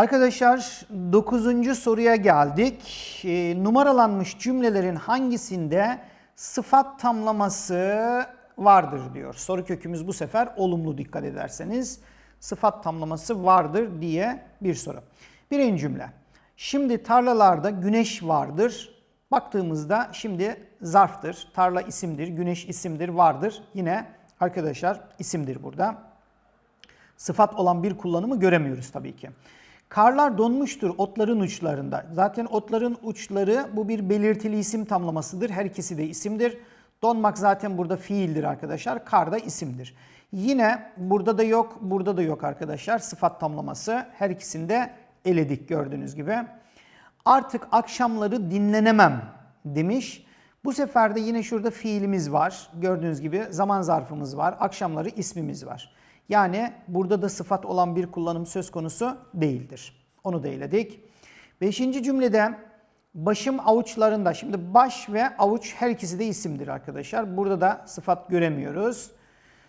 Arkadaşlar 9. soruya geldik. E, numaralanmış cümlelerin hangisinde sıfat tamlaması vardır diyor. Soru kökümüz bu sefer olumlu dikkat ederseniz. Sıfat tamlaması vardır diye bir soru. Birinci cümle. Şimdi tarlalarda güneş vardır. Baktığımızda şimdi zarftır. Tarla isimdir, güneş isimdir, vardır. Yine arkadaşlar isimdir burada sıfat olan bir kullanımı göremiyoruz tabii ki. Karlar donmuştur otların uçlarında. Zaten otların uçları bu bir belirtili isim tamlamasıdır. Her ikisi de isimdir. Donmak zaten burada fiildir arkadaşlar. Kar da isimdir. Yine burada da yok, burada da yok arkadaşlar. Sıfat tamlaması her ikisinde eledik gördüğünüz gibi. Artık akşamları dinlenemem demiş. Bu sefer de yine şurada fiilimiz var. Gördüğünüz gibi zaman zarfımız var. Akşamları ismimiz var. Yani burada da sıfat olan bir kullanım söz konusu değildir. Onu da eledik. Beşinci cümlede başım avuçlarında. Şimdi baş ve avuç her ikisi de isimdir arkadaşlar. Burada da sıfat göremiyoruz.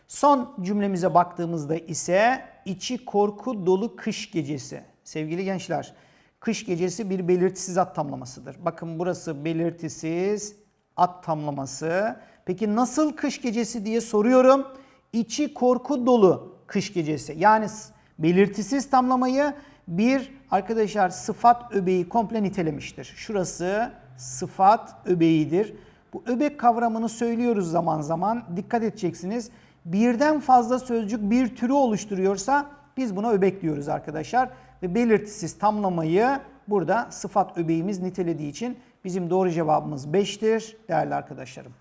Son cümlemize baktığımızda ise içi korku dolu kış gecesi. Sevgili gençler, kış gecesi bir belirtisiz at tamlamasıdır. Bakın burası belirtisiz at tamlaması. Peki nasıl kış gecesi diye soruyorum. İçi korku dolu kış gecesi. Yani belirtisiz tamlamayı bir arkadaşlar sıfat öbeği komple nitelemiştir. Şurası sıfat öbeğidir. Bu öbek kavramını söylüyoruz zaman zaman. Dikkat edeceksiniz. Birden fazla sözcük bir türü oluşturuyorsa biz buna öbek diyoruz arkadaşlar. Ve belirtisiz tamlamayı burada sıfat öbeğimiz nitelediği için bizim doğru cevabımız 5'tir değerli arkadaşlarım.